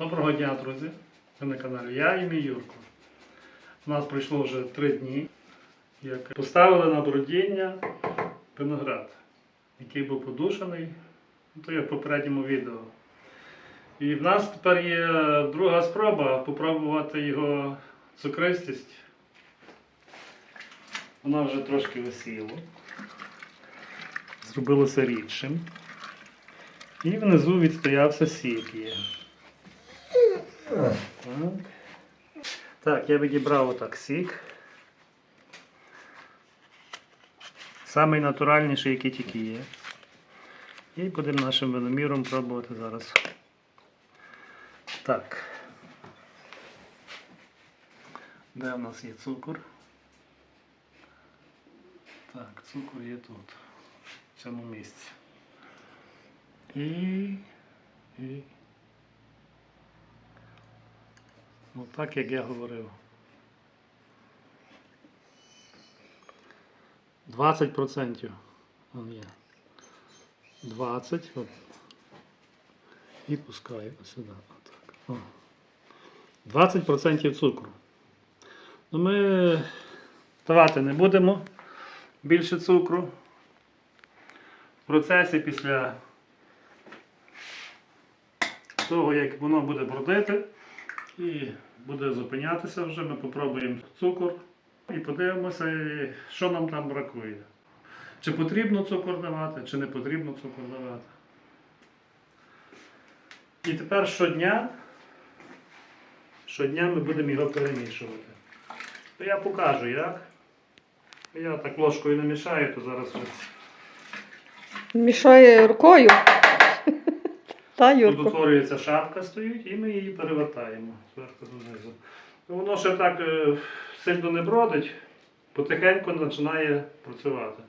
Доброго дня, друзі! Ви на каналі Я і мій Юрко. У нас пройшло вже три дні, як поставили на бродіння виноград, який був подушений, ну, то є в попередньому відео. І в нас тепер є друга спроба попробувати його цукристість. Вона вже трошки висіла. Зробилося рідшим. І внизу відстоявся сік є. Так. Я відібрав отак сік. Самий натуральніший, який тільки є. І будемо нашим виноміром пробувати зараз. Так. Де в нас є цукор? Так, цукор є тут, в цьому місці. І. І. Ну так як я говорив. 20% он є. 20. От. І пускаю сюди. Отак. О. 20% цукру. Ну ми давати не будемо більше цукру. В процесі після того, як воно буде бродити і буде зупинятися вже, ми попробуємо цукор і подивимося, що нам там бракує. Чи потрібно цукор давати, чи не потрібно цукор давати. І тепер щодня, щодня ми будемо його перемішувати. То я покажу як. Я так ложкою не мішаю, то зараз Мішає рукою. Та, Тут Юрко. утворюється шапка стоїть і ми її перевертаємо зверху донизу. Ну, Воно ще так е, сильно не бродить, потихеньку починає працювати.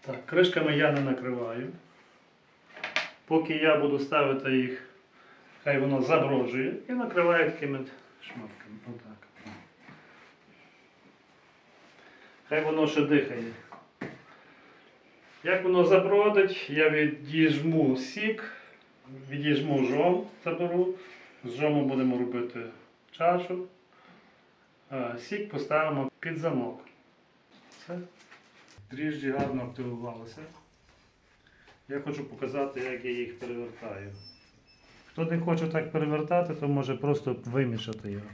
Так, кришками я не накриваю. Поки я буду ставити їх, хай воно заброджує і накриваю такими шматками. Отак. Хай воно ще дихає. Як воно забродить, я відіжму сік, відіжму жом, заберу. З жому будемо робити чашу. Сік поставимо під замок. Все. Дріжджі гарно активувалися. Я хочу показати, як я їх перевертаю. Хто не хоче так перевертати, то може просто вимішати його.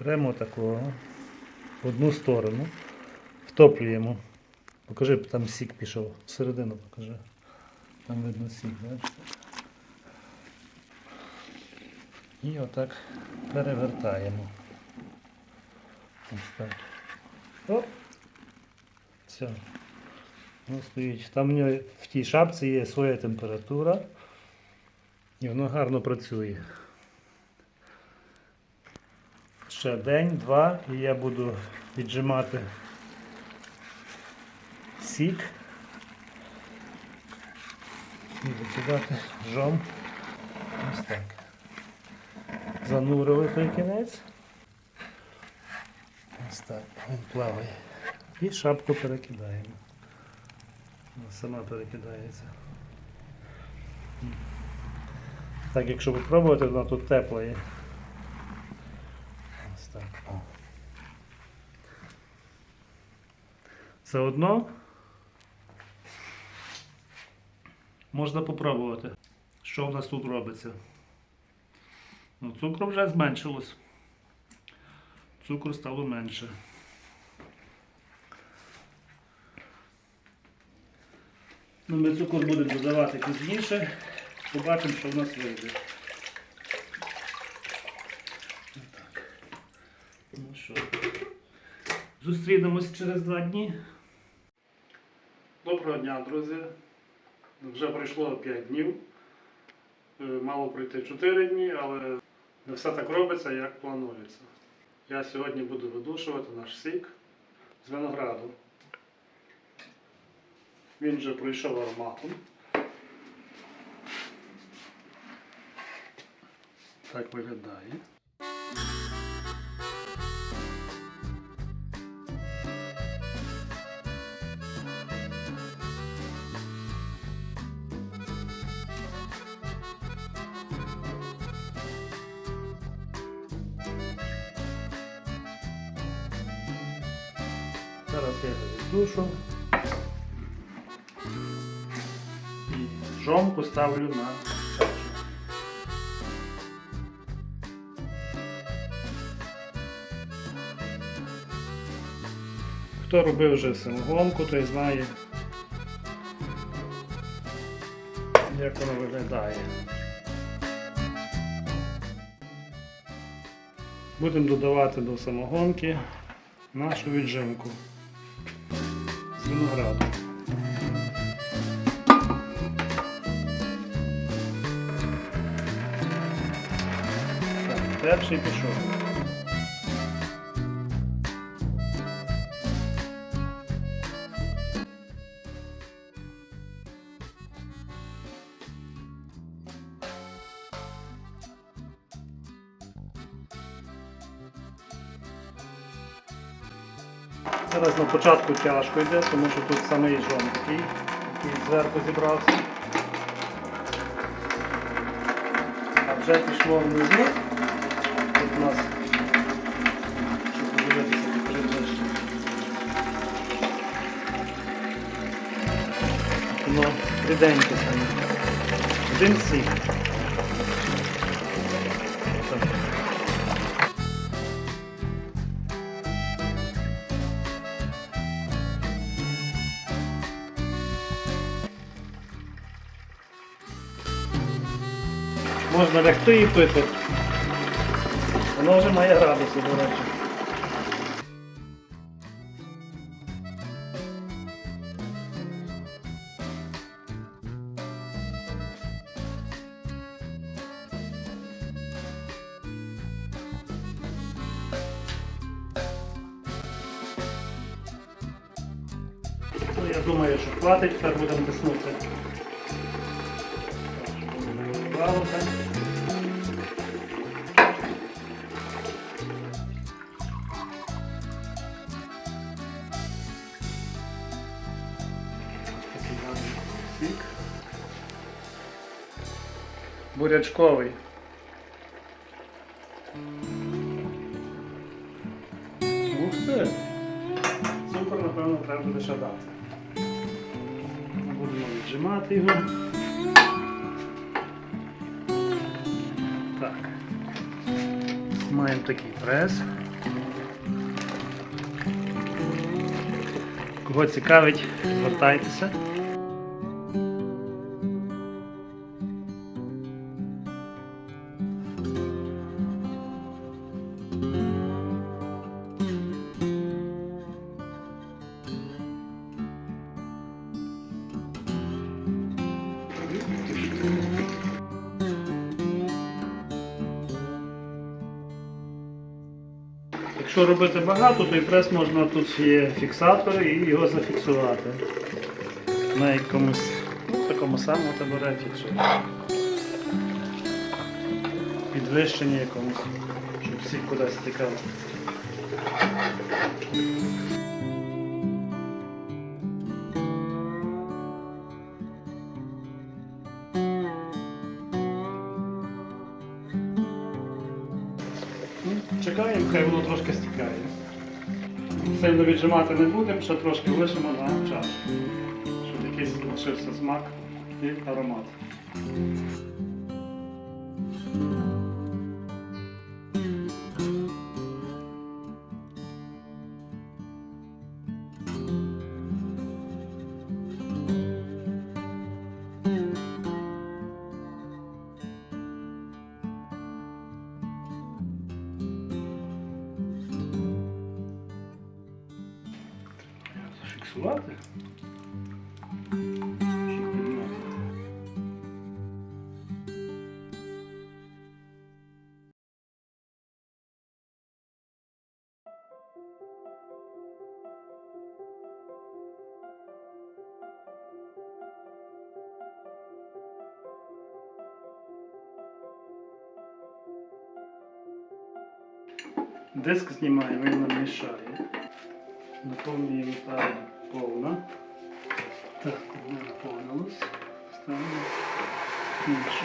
Беремо такого в одну сторону, втоплюємо. Покажи, там сік пішов. Всередину покажи. Там видно сік, бачите? І отак перевертаємо. Ось так. Оп. Все. Стоїть. Там в, нього, в тій шапці є своя температура. І воно гарно працює. Ще день, два, і я буду віджимати сік. І викидати жом. Ось так. Занурили той кінець. Ось так, він плаває. І шапку перекидаємо. Вона сама перекидається. Так, якщо попробувати, вона тут тепла є. Ось так. О. Заодно можна попробувати, що в нас тут робиться. Ну, цукру вже зменшилось. Цукру стало менше. Ну, ми цукор будемо додавати пізніше. Побачимо, що в нас вийде. Ну що, зустрінемось через два дні. Доброго дня, друзі. Вже пройшло 5 днів. Е, Мало пройти 4 дні, але не все так робиться, як планується. Я сьогодні буду видушувати наш сік з винограду. Він вже пройшов ароматом. Так виглядає. Зараз я віддушу. І жом поставлю на чашу. Хто робив вже самогонку, той знає, як воно виглядає. Будемо додавати до самогонки нашу віджимку винограду. Перший пішов. Зараз на початку тяжко йде, тому що тут самий жон такий, який зверху зібрався. А вже пішло внизу. Тут у нас, щоб подивитися, покажи ближче. Воно. Один сік. Можна лягти і пити. Воно вже має градуси, до речі. Ну, я думаю, що хватить, тепер будемо Правда. Такий гарний сік. Бурячковий. Ух ти! Цукор, напевно, треба буде ще дати. Будемо віджимати його. Маємо такий прес. Кого цікавить, звертайтеся. Якщо робити багато, то і прес можна тут є фіксатор і його зафіксувати. На якомусь ну, такому самому табуреті, чи підвищенні якомусь, щоб всі кудись стикали. Чекаємо, хай воно трошки стікає. Сильно віджимати не будемо, ще трошки лишимо на час, щоб якийсь лишився смак і аромат. Підняти. Диск знімаємо, він нам мішає. Наповнюємо правильно Повно Так, вона наповнилась. Ставимо інше.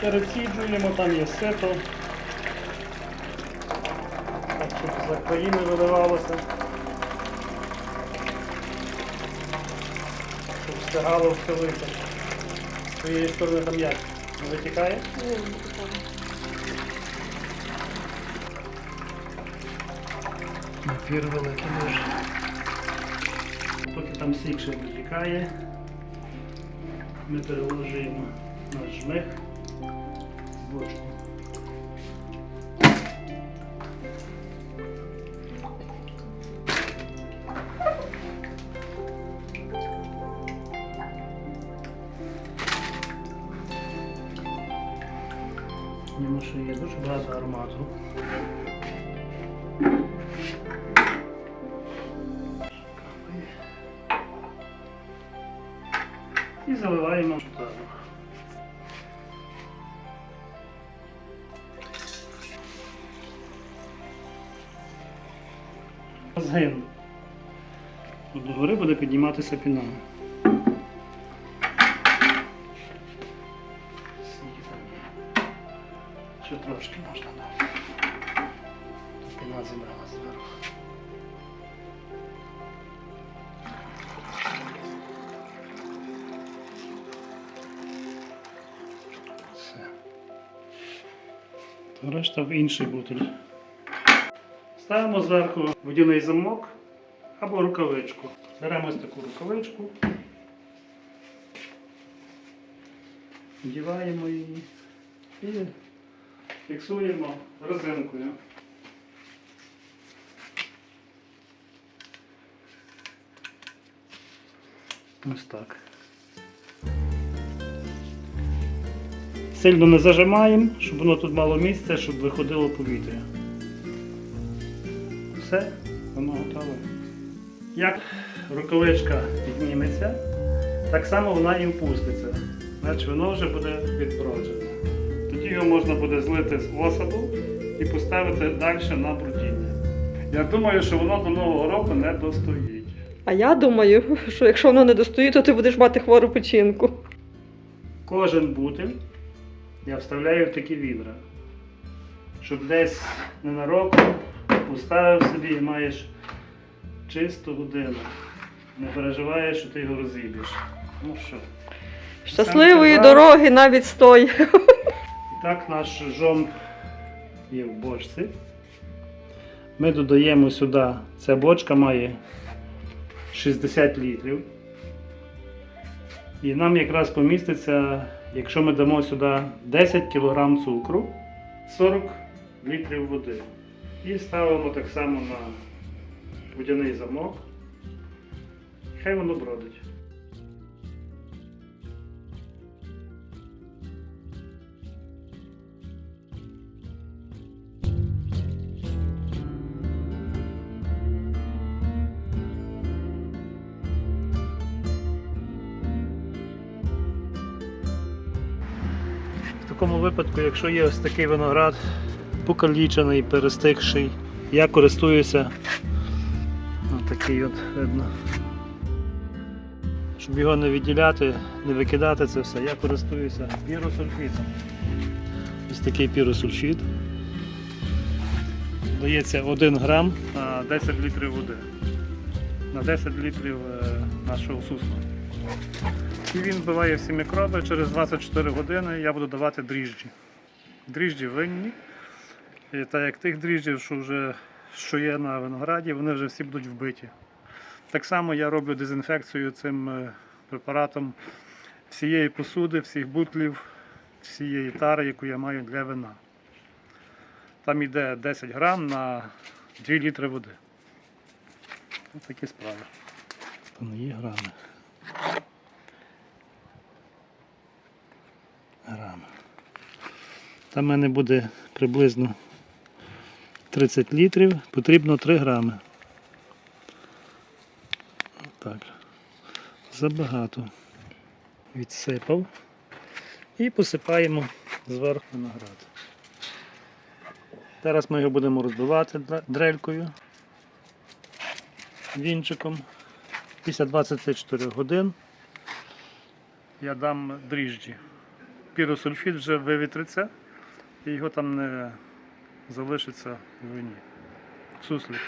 Пересіджуємо, там є сито. За виливалося. Щоб встигало впилити. З твоєї сторони там як? Не витікає? Напір великий дуже. Поки там сік ще витікає, ми переложуємо наш жмих в бочку. Є дуже багато аромату. І заливаємо шоколадом. Згин. До гори буде підніматися піна. Ще трошки можна. Тут Піна зібрала зверху. Все. То решта в інший бутиль. Ставимо зверху водяний замок або рукавичку. Беремо ось таку рукавичку, вдіваємо її і фіксуємо резинкою. Ось так. Сильно не зажимаємо, щоб воно тут мало місця, щоб виходило повітря. Все, воно готове. Як рукавичка підніметься, так само вона і впуститься. Значить воно вже буде відброджене. Його можна буде злити з осаду і поставити далі на брудіння. Я думаю, що воно до Нового року не достоїть. А я думаю, що якщо воно не достоїть, то ти будеш мати хвору печінку. Кожен бутиль я вставляю в такі відра, щоб десь ненароком поставив собі і маєш чисту годину. Не переживаєш, що ти його розіб'єш. Ну що, Щасливої дороги навіть стой. Так наш жом є в бочці. Ми додаємо сюди, ця бочка має 60 літрів. І нам якраз поміститься, якщо ми дамо сюди 10 кг цукру, 40 літрів води. І ставимо так само на водяний замок. Хай воно бродить. В випадку, якщо є ось такий виноград, покалічений, перестигший, я користуюся такий от видно. Щоб його не відділяти, не викидати це все, я користуюся піросульфітом. Ось такий піросульфіт. Дається 1 грам на 10 літрів води. На 10 літрів е, нашого сусла. І він вбиває всі мікроби. Через 24 години я буду давати дріжджі. Дріжджі винні. І так як тих дріжджів, що вже що є на винограді, вони вже всі будуть вбиті. Так само я роблю дезінфекцію цим е, препаратом всієї посуди, всіх бутлів, всієї тари, яку я маю для вина. Там йде 10 грам на 2 літри води. Ось такі справи. Не є грами. Грам. Там в мене буде приблизно 30 літрів, потрібно 3 грами. Так. Забагато. Відсипав. І посипаємо зверху виноград. Зараз ми його будемо розбивати дрелькою, вінчиком. Після 24 годин я дам дріжджі. Піросульфід вже вивітриться і його там не залишиться в вині. Суслик.